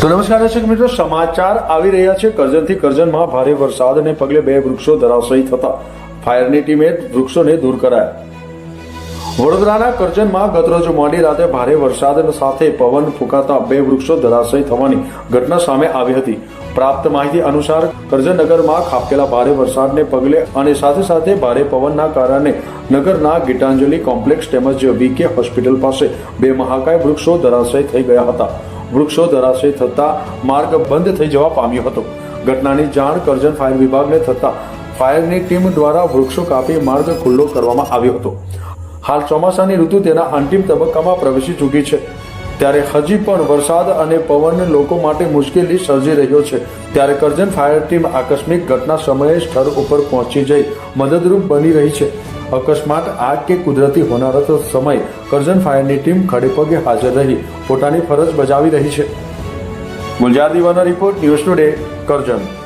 તો નમસ્કાર દર્શક મિત્રો, સમાચાર આવી રહ્યા છે. કરજણથી કરજણમાં ભારે વરસાદને પગલે બે વૃક્ષો ધરાશયી થતા. ફાયરની ટીમે વૃક્ષોને દૂર કરાયા. વડોદરાના કરજણમાં ગતરોજ મોડી રાતે ભારે વરસાદ સાથે પવન ફૂંકાતા બે વૃક્ષો ધરાશયી થવાની ઘટના સામે આવી હતી. પ્રાપ્ત માહિતી અનુસાર કરજણ નગરમાં ખાબકેલા ભારે વરસાદને પગલે અને સાથે સાથે ભારે પવનના કારણે નગરના ગીતાંજલિ કોમ્પ્લેક્સ તેમજ વીકે હોસ્પિટલ પાસે બે મહાકાય વૃક્ષો ધરાશયી થઈ ગયા હતા. વૃક્ષો ધરાશય થતા માર્ગ બંધ થઈ જવા પામ્યો હતો. ઘટનાની જાણ કરજણ ફાયર વિભાગને થતા ફાયરની ટીમ દ્વારા વૃક્ષો કાપી માર્ગ ખુલ્લો કરવામાં આવ્યો હતો. હાલ ચોમાસાની ઋતુ તેના અંતિમ તબક્કામાં પ્રવેશી ચૂકી છે. ત્યારે હજી પણ વરસાદ અને પવન લોકો માટે મુશ્કેલી સર્જી રહ્યો છે. ત્યારે કરજણ ફાયર ટીમ આકસ્મિક ઘટના સમયે સ્થળ ઉપર પહોંચી જઈ મદદરૂપ બની રહી છે. અકસ્માત, આગ કે કુદરતી હોનારત સમય કરજણ ફાયરની ટીમ ખડેપગે હાજર રહી. પોતાની ફરજ બજાવી રહી છે. ગુલજાર દીવાનો રિપોર્ટ, ન્યૂઝ ટુડે, કરજણ.